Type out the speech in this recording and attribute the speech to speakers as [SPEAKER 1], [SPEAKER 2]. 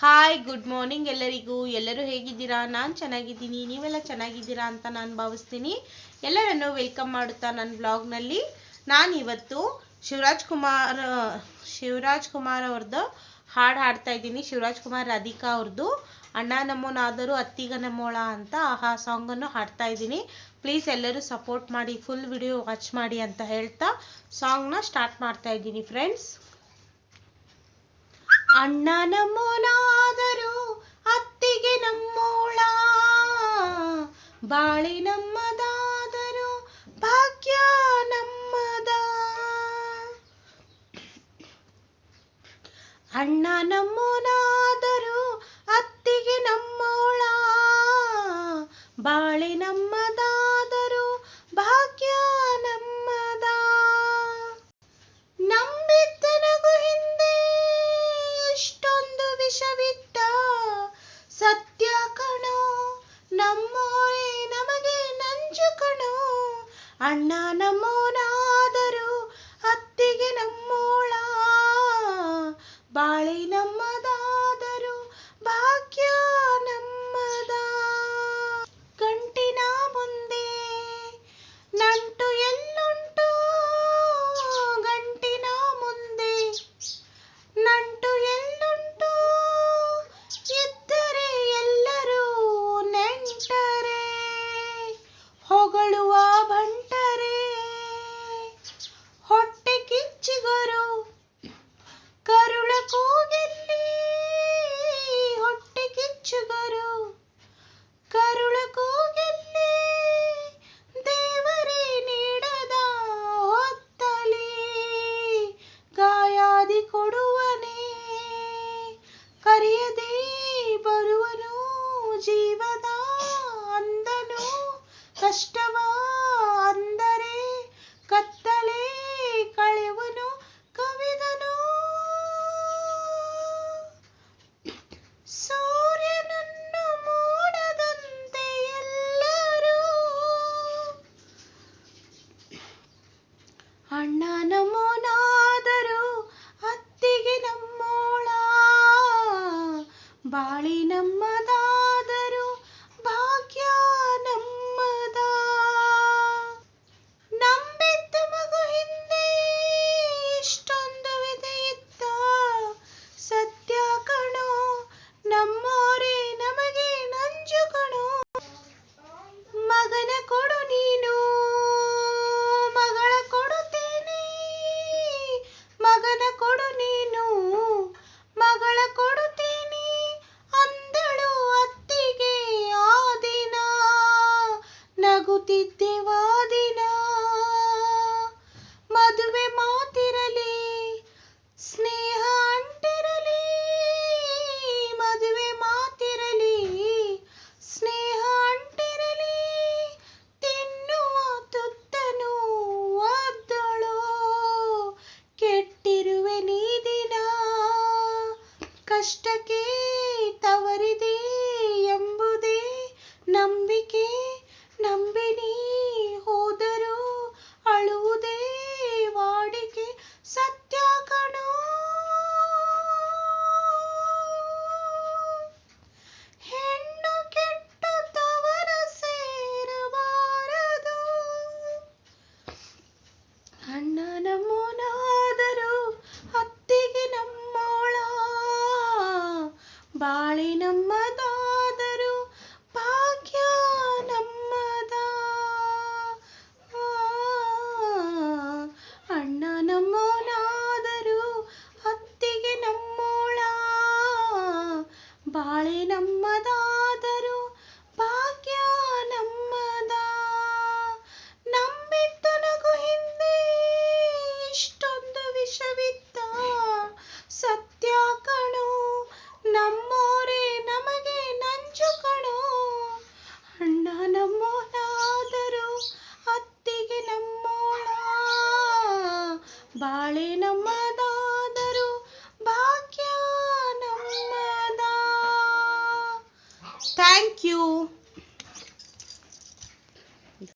[SPEAKER 1] Hi good morning ಎಲ್ಲರಿಗೂ. ಎಲ್ಲರೂ ಹೇಗಿದ್ದೀರಾ? ನಾನು ಚೆನ್ನಾಗಿದ್ದೀನಿ. ನೀವೆಲ್ಲ ಚೆನ್ನಾಗಿದ್ದೀರಾ ಅಂತ ನಾನು ಭಾವಿಸ್ತೀನಿ. ಎಲ್ಲರನ್ನು ವೆಲ್ಕಮ್ ಮಾಡುತ್ತಾ ನನ್ನ ಬ್ಲಾಗ್ನಲ್ಲಿ ನಾನು ಇವತ್ತು ಶಿವರಾಜ್ ಕುಮಾರ್ ಶಿವರಾಜ್ ಕುಮಾರ್ ಅವ್ರದ್ದು ಹಾಡು ಹಾಡ್ತಾ ಇದ್ದೀನಿ. ಶಿವರಾಜ್ ಕುಮಾರ್, ರಾಧಿಕಾ ಅವ್ರದ್ದು ಅಣ್ಣ ನಮ್ಮೋನಾದರೂ ಅತ್ತಿಗ ನಮ್ಮೋಳ ಅಂತ ಆ ಸಾಂಗನ್ನು ಹಾಡ್ತಾ ಇದ್ದೀನಿ. ಪ್ಲೀಸ್ ಎಲ್ಲರೂ ಸಪೋರ್ಟ್ ಮಾಡಿ ಫುಲ್ ವಿಡಿಯೋ ವಾಚ್ ಮಾಡಿ ಅಂತ ಹೇಳ್ತಾ ಸಾಂಗ್ನ ಸ್ಟಾರ್ಟ್ ಮಾಡ್ತಾ ಇದ್ದೀನಿ ಫ್ರೆಂಡ್ಸ್ ಅಣ್ಣ ನಮ್ಮನಾದರೂ ಅತ್ತಿಗೆ ನಮ್ಮೋಳ. ಬಾಳಿ ನಮ್ಮದಾದರೂ ಭಾಗ್ಯ ನಮ್ಮದ. ಅಣ್ಣ ನಮ್ಮನಾದರೂ ಅಣ್ಣ ನಮ್ಮೋನಾದರೂ ಅತ್ತಿಗೆ ನಮ್ಮೋಳ. ಬಾಳಿ ನಮ್ಮದಾದರೂ ಕಷ್ಟಕ್ಕೆ ತವರಿದೆ ಎಂಬುದೇ ನಂಬಿಕೆ. ನಂಬಿನಿ ಬಾಳಿ ನಮ್ಮದಾದರೂ ಭಾಗ್ಯ ನಮ್ಮದ. ಅಣ್ಣ ನಮ್ಮೋನಾದರೂ ಅತ್ತಿಗೆ ನಮ್ಮೋಳ. ಬಾಳೆ ನಮ್ಮದಾದರೂ thank